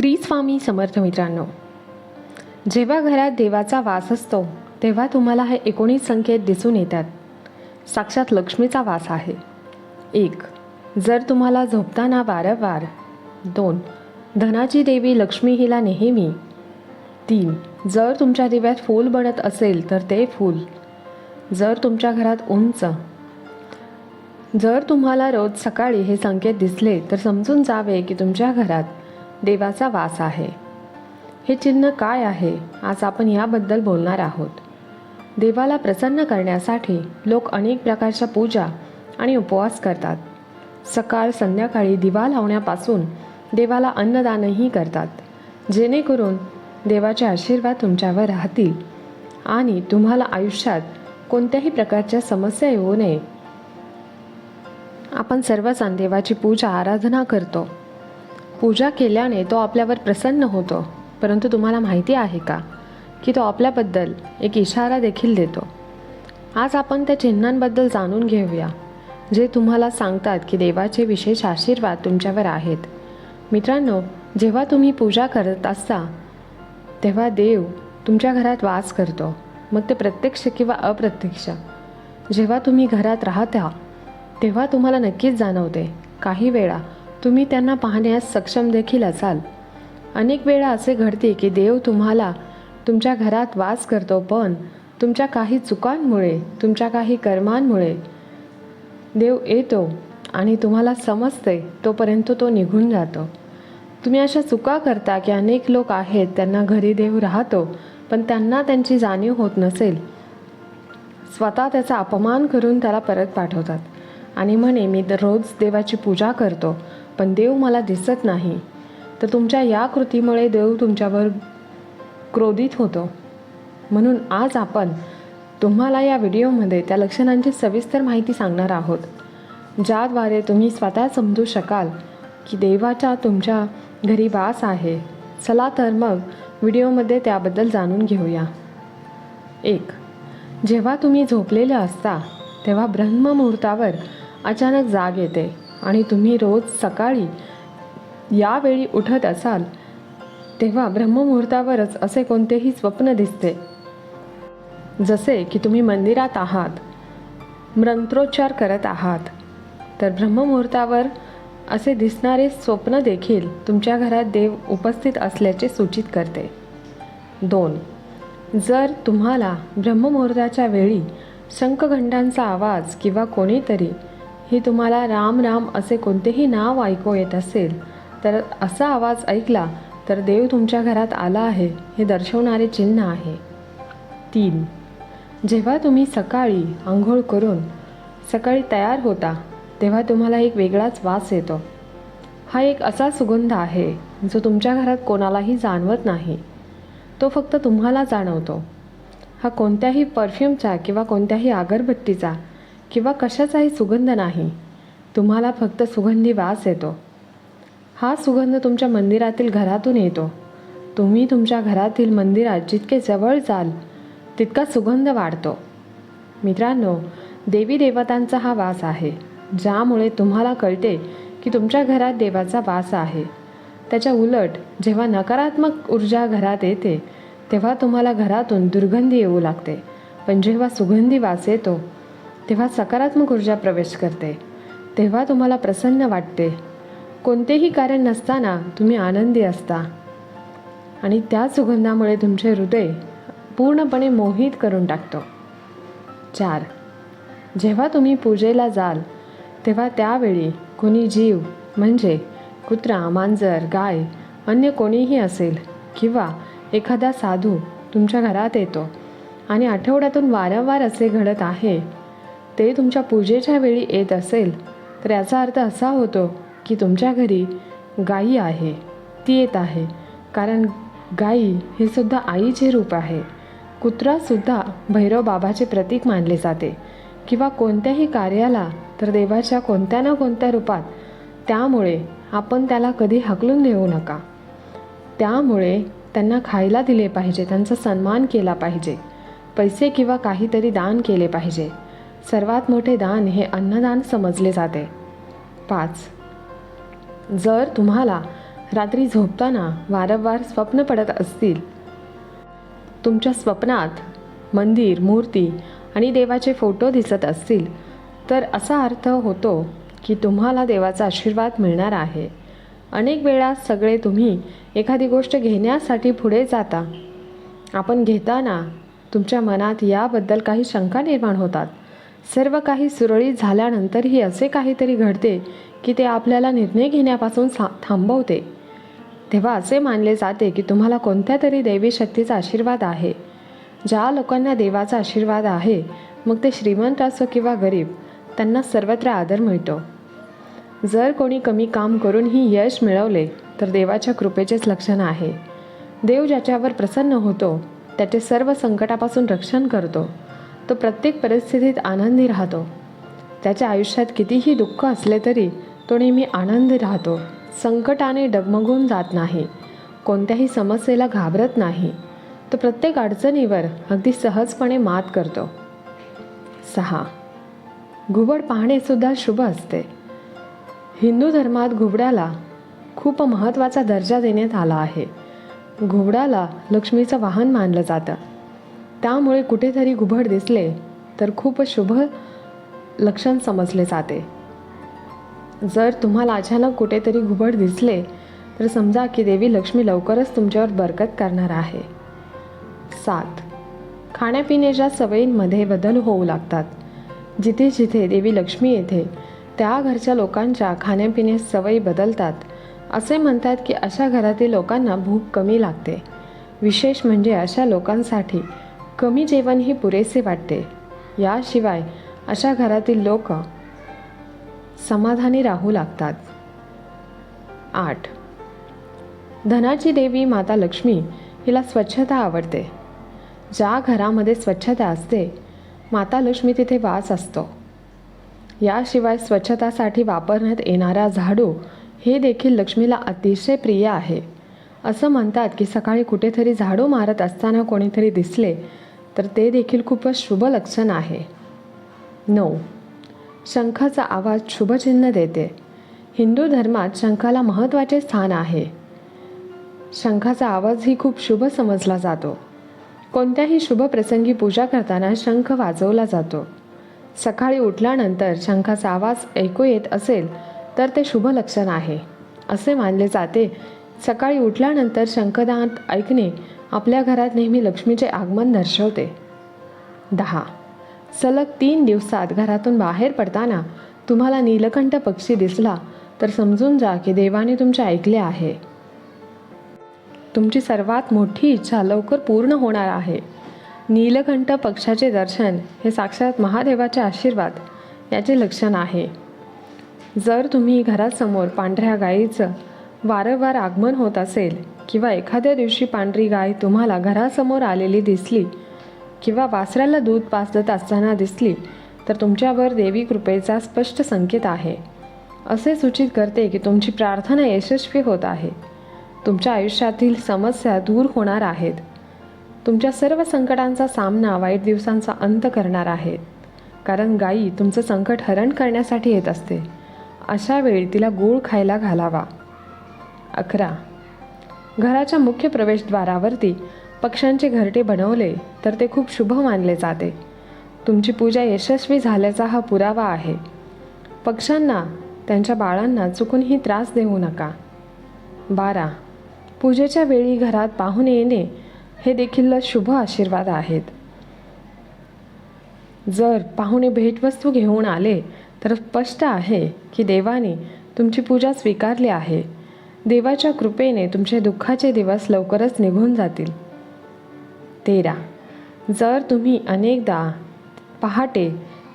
श्री स्वामी समर्थ मित्रांनो जेव्हा घरात देवाचा वास असतो तेव्हा तुम्हाला हे एकोणीस संकेत दिसून येतात. साक्षात लक्ष्मीचा वास आहे. एक जर तुम्हाला झोपताना वारंवार. दोन धनाची देवी लक्ष्मी हिला नेहमी. तीन जर तुमच्या दिव्यात फूल बनत असेल तर ते फूल. जर तुमच्या घरात उंच. जर तुम्हाला रोज सकाळी हे संकेत दिसले तर समजून जावे की तुमच्या घरात देवाचा वास आहे. हे चिन्ह काय आहे? आज आपण याबद्दल बोलणार आहोत. देवाला प्रसन्न करण्यासाठी लोक अनेक प्रकारच्या पूजा आणि उपवास करतात. सकाळ संध्याकाळी दिवा लावण्यापासून देवाला अन्नदानही करतात. जेणेकरून देवाचे आशीर्वाद तुमच्यावर राहतील आणि तुम्हाला आयुष्यात कोणत्याही प्रकारच्या समस्या येऊ नये. आपण सर्वजण देवाची पूजा आराधना करतो. पूजा केल्याने तो आपल्यावर प्रसन्न होतो परंतु तुम्हाला माहिती आहे का की तो आपल्याबद्दल एक इशारा देखील देतो? आज आपण त्या चिन्हांबद्दल जाणून घेऊया जे तुम्हाला सांगतात की देवाचे विशेष आशीर्वाद तुमच्यावर आहेत. मित्रांनो जेव्हा तुम्ही पूजा करत असता तेव्हा देव तुमच्या घरात वास करतो मग ते प्रत्यक्ष किंवा अप्रत्यक्ष. जेव्हा तुम्ही घरात राहता तेव्हा तुम्हाला नक्कीच जाणवते काही वेळा तुम्ही त्यांना पाहण्यास सक्षम देखील असाल. अनेक वेळा असे घडते की देव तुम्हाला तुमच्या घरात वास करतो पण तुमच्या काही चुकांमुळे तुमच्या काही कर्मांमुळे देव येतो आणि तुम्हाला समजते तोपर्यंत तो निघून जातो. तुम्ही अशा चुका करता की अनेक लोक आहेत त्यांना घरी देव राहतो पण त्यांना त्यांची जाणीव होत नसेल. स्वतः त्याचा अपमान करून त्याला परत पाठवतात आणि म्हणे मी रोज देवाची पूजा करतो पण देव मला दिसत नाही. तर तुमच्या या कृतीमुळे देव तुमच्यावर क्रोधित होतो. म्हणून आज आपण तुम्हाला या व्हिडिओमध्ये त्या लक्षणांची सविस्तर माहिती सांगणार आहोत. ज्याद्वारे तुम्ही स्वतः समजू शकाल की देवाच्या तुमच्या घरी वास आहे. चला तर मग व्हिडिओमध्ये त्याबद्दल जाणून घेऊया. एक जेव्हा तुम्ही झोपलेले असता तेव्हा ब्रह्ममुहूर्तावर अचानक जाग येते. आणि तुम्ही रोज सकाळी यावेळी उठत असाल तेव्हा ब्रह्ममुहूर्तावरच असे कोणतेही स्वप्न दिसते. जसे की तुम्ही मंदिरात आहात मंत्रोच्चार करत आहात तर ब्रह्ममुहूर्तावर असे दिसणारे स्वप्न देखील तुमच्या घरात देव उपस्थित असल्याचे सूचित करते. दोन जर तुम्हाला ब्रह्ममुहूर्ताच्या वेळी शंखघंटांचा आवाज किंवा कोणीतरी ही तुम्हाला राम राम असे कोणतेही नाव ऐकू येत असेल तर असा आवाज ऐकला तर देव तुमच्या घरात आला आहे हे दर्शवणारे चिन्ह आहे. तीन. जेव्हा तुम्ही सकाळी आंघोळ करून सकाळी तयार होता तेव्हा तुम्हाला एक वेगळाच वास येतो. हा एक असा सुगंध आहे जो तुमच्या घरात कोणालाही जाणवत नाही. तो फक्त तुम्हाला जाणवतो. हा कोणत्याही परफ्यूमचा किंवा कोणत्याही अगरबत्तीचा किंवा कशाचाही सुगंध नाही. तुम्हाला फक्त सुगंधी वास येतो. हा सुगंध तुमच्या मंदिरातील घरातून येतो. तुम्ही तुमच्या घरातील मंदिरात जितके जवळ जाल तितका सुगंध वाढतो. मित्रांनो देवी देवतांचा हा वास आहे ज्यामुळे तुम्हाला कळते की तुमच्या घरात देवाचा वास आहे. त्याच्या उलट जेव्हा नकारात्मक ऊर्जा घरात येते तेव्हा तुम्हाला घरातून दुर्गंधी येऊ लागते. पण जेव्हा सुगंधी वास येतो तेव्हा सकारात्मक ऊर्जा प्रवेश करते. तेव्हा तुम्हाला प्रसन्न वाटते. कोणतेही कारण नसताना तुम्ही आनंदी असता. आणि त्या सुगंधामुळे तुमचे हृदय पूर्णपणे मोहित करून टाकतो. चार. जेव्हा तुम्ही पूजेला जाल तेव्हा त्यावेळी कोणी जीव म्हणजे कुत्रा मांजर गाय अन्य कोणीही असेल किंवा एखादा साधू तुमच्या घरात येतो आणि आठवड्यातून वारंवार असे घडत आहे ते तुमच्या पूजेच्या वेळी येत असेल तर याचा अर्थ असा होतो की तुमच्या घरी गाई आहे ती येत आहे. कारण गाई हे सुद्धा आईचे रूप आहे. कुत्रासुद्धा भैरव बाबाचे प्रतीक मानले जाते. किंवा कोणत्याही कार्याला तर देवाच्या कोणत्या ना कोणत्या रूपात त्यामुळे आपण त्याला कधी हकलून देऊ नका. त्यामुळे त्यांना खायला दिले पाहिजे त्यांचा सन्मान केला पाहिजे पैसे किंवा काहीतरी दान केले पाहिजे. सर्वात मोठे दान हे अन्नदान समजले जाते. पाच. जर तुम्हाला रात्री झोपताना वारंवार स्वप्न पडत असतील तुमच्या स्वप्नात मंदिर मूर्ती आणि देवाचे फोटो दिसत असतील तर असा अर्थ होतो की तुम्हाला देवाचा आशीर्वाद मिळणार आहे. अनेक वेळा सगळे तुम्ही एखादी गोष्ट घेण्यासाठी पुढे जाता. आपण घेताना तुमच्या मनात याबद्दल काही शंका निर्माण होतात. सर्व काही सुरळीत झाल्यानंतरही असे काहीतरी घडते की ते आपल्याला निर्णय घेण्यापासून सा थांबवते. तेव्हा असे मानले जाते की तुम्हाला कोणत्या तरी दैवी शक्तीचा आशीर्वाद आहे. ज्या लोकांना देवाचा आशीर्वाद आहे मग ते श्रीमंत असो किंवा गरीब त्यांना सर्वत्र आदर मिळतो. जर कोणी कमी काम करूनही यश मिळवले तर देवाच्या कृपेचेच लक्षण आहे. देव ज्याच्यावर प्रसन्न होतो त्याचे सर्व संकटापासून रक्षण करतो. तो प्रत्येक परिस्थितीत आनंदी राहतो. त्याच्या आयुष्यात कितीही दुःख असले तरी तो नेहमी आनंदी राहतो. संकटाने डगमगून जात नाही. कोणत्याही समस्येला घाबरत नाही. तो प्रत्येक अडचणीवर अगदी सहजपणे मात करतो. सहा. घुबड पाहणेसुद्धा शुभ असते. हिंदू धर्मात घुबडाला खूप महत्त्वाचा दर्जा देण्यात आला आहे. घुबडाला लक्ष्मीचं वाहन मानलं जातं. त्यामुळे कुठेतरी घुबड दिसले तर खूप शुभ लक्षण समजले जाते. जर तुम्हाला अचानक कुठेतरी घुबड दिसले तर समजा की देवी लक्ष्मी लवकरच तुमच्यावर बरकत करणार आहे. सात. खाण्यापिण्याच्या सवयींमध्ये बदल होऊ लागतात. जिथे जिथे देवी लक्ष्मी येते त्या घरच्या लोकांच्या खाण्यापिण्यास सवयी बदलतात. असे म्हणतात की अशा घरातील लोकांना भूक कमी लागते. विशेष म्हणजे अशा लोकांसाठी कमी जेवणही पुरेसे वाटते. याशिवाय अशा घरातील लोक समाधानी राहू लागतात. आठ. धनाची देवी माता लक्ष्मी हिला स्वच्छता आवडते. ज्या घरामध्ये स्वच्छता असते माता लक्ष्मी तिथे वास असतो. याशिवाय स्वच्छतासाठी वापरण्यात येणारा झाडू हे देखील लक्ष्मीला अतिशय प्रिय आहे. असं म्हणतात की सकाळी कुठेतरी झाडू मारत असताना कोणीतरी दिसले तर ते देखील खूपच शुभ लक्षण आहे. नऊ. शंखाचा आवाज शुभचिन्ह देते. हिंदू धर्मात शंखाला महत्त्वाचे स्थान आहे. शंखाचा आवाज ही खूप शुभ समजला जातो. कोणत्याही शुभ प्रसंगी पूजा करताना शंख वाजवला जातो. सकाळी उठल्यानंतर शंखाचा आवाज ऐकू येत असेल तर ते शुभ लक्षण आहे. असे मानले जाते. सकाळी उठल्यानंतर शंखदांत ऐकणे आपल्या घरात नेहमी लक्ष्मीचे आगमन दर्शवते. दहा. सलग तीन दिवसात घरातून बाहेर पडताना तुम्हाला नीलकंठ पक्षी दिसला तर समजून जा की देवाने तुमचे ऐकले आहे. तुमची सर्वात मोठी इच्छा लवकर पूर्ण होणार आहे. नीलकंठ पक्षाचे दर्शन हे साक्षात महादेवाचे आशीर्वाद याचे लक्षण आहे. जर तुम्ही घरासमोर पांढऱ्या गाईचं वारंवार आगमन होत असेल किंवा एखाद्या दिवशी पांढरी गाय तुम्हाला घरासमोर आलेली दिसली किंवा वासराला दूध पाजत असताना दिसली तर तुमच्यावर देवी कृपेचा स्पष्ट संकेत आहे. असे सूचित करते की तुमची प्रार्थना यशस्वी होत आहे. तुमच्या आयुष्यातील समस्या दूर होणार आहेत. तुमच्या सर्व संकटांचा सामना वाईट दिवसांचा अंत करणार आहेत कारण गायी तुमचं संकट हरण करण्यासाठी येत असते. अशा वेळी तिला गूळ खायला घालावा. अकरा. घराच्या मुख्य प्रवेशद्वारावरती पक्ष्यांचे घरटे बनवले तर ते खूप शुभ मानले जाते. तुमची पूजा यशस्वी झाल्याचा हा पुरावा आहे. पक्ष्यांना त्यांच्या बाळांना चुकूनही त्रास देऊ नका. बारा. पूजेच्या वेळी घरात पाहुणे येणे हे देखील शुभ आशीर्वाद आहेत. जर पाहुणे भेटवस्तू घेऊन आले तर स्पष्ट आहे की देवाने तुमची पूजा स्वीकारली आहे. देवाच्या कृपेने तुमचे दुःखाचे दिवस लवकरच निघून जातील. तेरा. जर तुम्ही अनेकदा पहाटे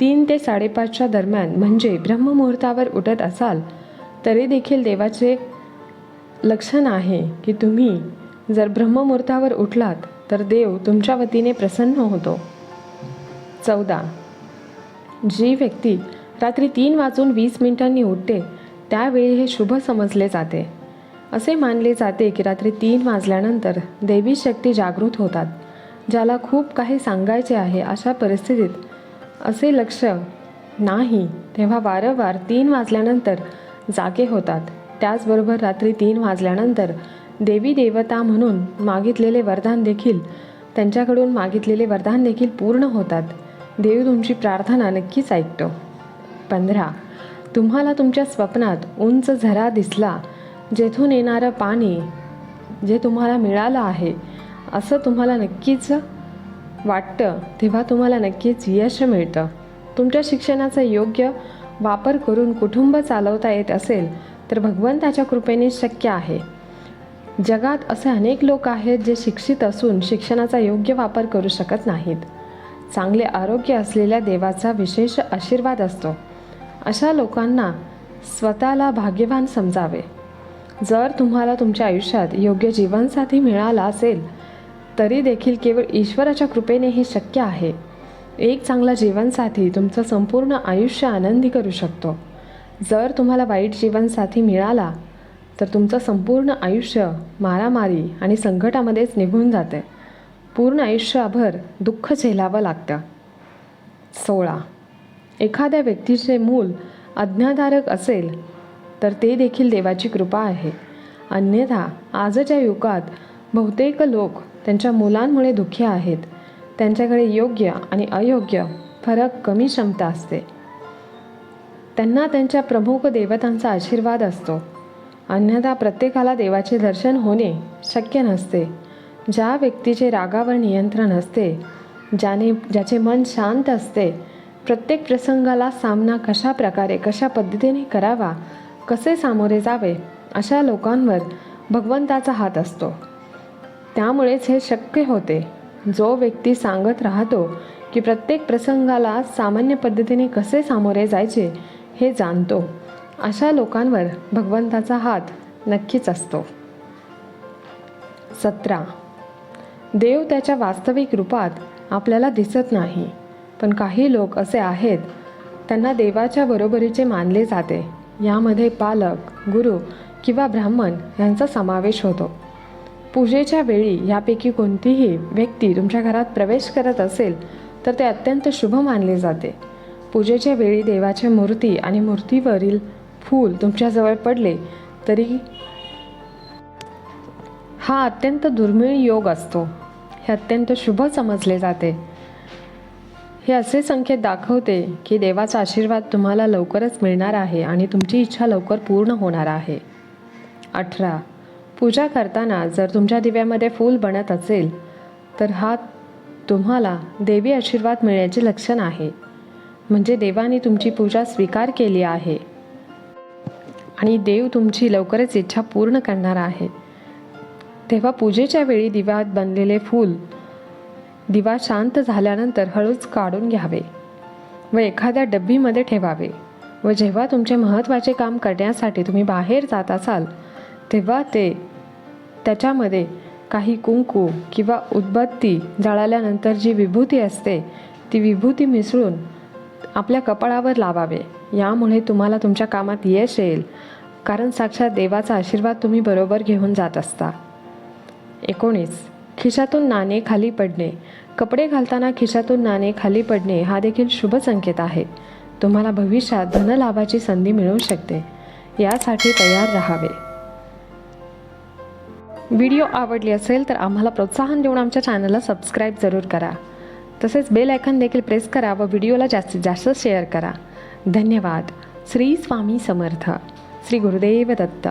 तीन ते साडेपाचच्या दरम्यान म्हणजे ब्रह्ममुहूर्तावर उठत असाल तरी देखील देवाचे लक्षण आहे की तुम्ही जर ब्रह्ममुहूर्तावर उठलात तर देव तुमच्या वतीने प्रसन्न होतो. चौदा. जी व्यक्ती रात्री तीन वाजून वीस मिनिटांनी उठते त्यावेळी हे शुभ समजले जाते. असे मानले जाते की रात्री तीन वाजल्यानंतर देवी शक्ती जागृत होतात ज्याला खूप काही सांगायचे आहे अशा परिस्थितीत असे लक्ष नाही तेव्हा वारंवार तीन वाजल्यानंतर जागे होतात. त्याचबरोबर रात्री तीन वाजल्यानंतर देवी देवता म्हणून मागितलेले वरदान देखील त्यांच्याकडून मागितलेले वरदान देखील पूर्ण होतात. देव तुमची प्रार्थना नक्कीच ऐकतो. पंधरा. तुम्हाला तुमच्या स्वप्नात उंच झरा दिसला जेथून येणारं पाणी जे तुम्हाला मिळालं आहे असं तुम्हाला नक्कीच वाटतं तेव्हा तुम्हाला नक्कीच यश मिळतं. तुमच्या शिक्षणाचा योग्य वापर करून कुटुंब चालवता येत असेल तर भगवंताच्या कृपेने शक्य आहे. जगात असे अनेक लोक आहेत जे शिक्षित असून शिक्षणाचा योग्य वापर करू शकत नाहीत. चांगले आरोग्य असलेल्या देवाचा विशेष आशीर्वाद असतो. अशा लोकांना स्वतःला भाग्यवान समजावे. जर तुम्हाला तुमच्या आयुष्यात योग्य जीवनसाथी मिळाला असेल तरी देखील केवळ ईश्वराच्या कृपेने हे शक्य आहे. एक चांगला जीवनसाथी तुमचं संपूर्ण आयुष्य आनंदी करू शकतो. जर तुम्हाला वाईट जीवनसाथी मिळाला तर तुमचं संपूर्ण आयुष्य मारामारी आणि संकटामध्येच निघून जाते. पूर्ण आयुष्यभर दुःख झेलावं लागतं. सोळा. एखाद्या व्यक्तीचे मूल आज्ञाधारक असेल तर ते देखील देवाची कृपा आहे. अन्यथा आजच्या युगात बहुतेक लोक त्यांच्या मुलांमुळे दुःखी आहेत. त्यांच्याकडे योग्य आणि अयोग्य फरक कमी क्षमता असते. त्यांना त्यांच्या प्रमुख देवतांचा आशीर्वाद असतो. अन्यथा प्रत्येकाला देवाचे दर्शन होणे शक्य नसते. ज्या व्यक्तीचे रागावर नियंत्रण असते ज्याने ज्याचे मन शांत असते प्रत्येक प्रसंगाला सामना कशा प्रकारे कशा पद्धतीने करावा कसे सामोरे जावे अशा लोकांवर भगवंताचा हात असतो. त्यामुळेच हे शक्य होते. जो व्यक्ती सांगत राहतो की प्रत्येक प्रसंगाला सामान्य पद्धतीने कसे सामोरे जायचे हे जाणतो अशा लोकांवर भगवंताचा हात नक्कीच असतो. सतरा. देव त्याच्या वास्तविक रूपात आपल्याला दिसत नाही पण काही लोक असे आहेत त्यांना देवाच्या बरोबरीचे मानले जाते. यामध्ये पालक गुरु किंवा ब्राह्मण यांचा समावेश होतो. पूजेच्या वेळी यापैकी कोणतीही व्यक्ती तुमच्या घरात प्रवेश करत असेल तर ते अत्यंत शुभ मानले जाते. पूजेच्या वेळी देवाच्या मूर्ती आणि मूर्तीवरील फूल तुमच्याजवळ पडले तरी हा अत्यंत दुर्मिळ योग असतो. हे अत्यंत शुभ समजले जाते. हे असे संकेत दाखवते की देवाचा आशीर्वाद तुम्हाला लवकरच मिळणार आहे आणि तुमची इच्छा लवकर पूर्ण होणार आहे. अठरा. पूजा करताना जर तुमच्या दिव्यामध्ये फूल बनत असेल तर हा तुम्हाला देवी आशीर्वाद मिळण्याचे लक्षण आहे. म्हणजे देवाने तुमची पूजा स्वीकार केली आहे. आणि देव तुमची लवकरच इच्छा पूर्ण करणार आहे. तेव्हा पूजेच्या वेळी दिव्यात बनलेले फूल दिवा शांत झाल्यानंतर हळूच काढून घ्यावे व एखाद्या डब्बीमध्ये ठेवावे व जेव्हा तुमचे महत्त्वाचे काम करण्यासाठी तुम्ही बाहेर जात असाल तेव्हा ते त्याच्यामध्ये काही कुंकू किंवा उदबत्ती जाळल्यानंतर जी विभूती असते ती विभूती मिसळून आपल्या कपाळावर लावावे. यामुळे तुम्हाला तुमच्या कामात यश येईल कारण साक्षात देवाचा आशीर्वाद तुम्ही बरोबर घेऊन जात असता. एकोणीस. खिशातून नाणे खाली पडणे. कपडे घालताना खिशातून नाणे खाली पडणे हा देखील शुभ संकेत आहे. तुम्हाला भविष्यात धनलाभाची संधी मिळू शकते. यासाठी तयार राहावे. व्हिडिओ आवडली असेल तर आम्हाला प्रोत्साहन देऊन आमच्या चॅनलला सबस्क्राईब जरूर करा. तसेच बेल आयकन देखील प्रेस करा व व्हिडिओला जास्तीत जास्त शेअर करा. धन्यवाद. श्री स्वामी समर्थ. श्री गुरुदेव दत्त.